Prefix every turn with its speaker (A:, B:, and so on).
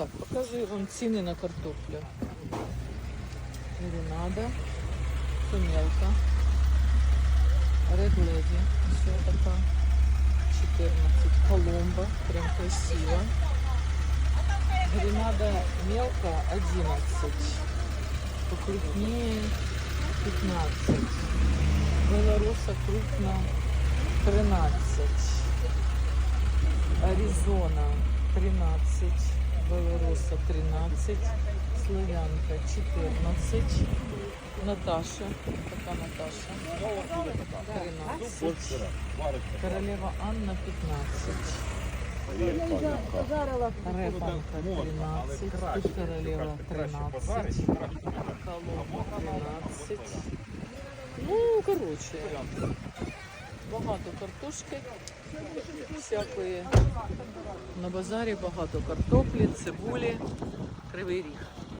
A: Так, покажу вам ціни на картоплю. Гренада, сумелка, Red Lady, все така, 14, Коломба, прям красиво. Гренада мелко 11, покрупнее 15, Белоруса крупно 13, Аризона 13, Белоруса 13, Славянка 14, Наташа, така Наташа, 13, Королева Анна 15, Репанка 13, тут Королева 13, Коломба 13. Ну, коротше, багато картошки всякої. На базарі багато картоплі, цибулі, кривий ріг.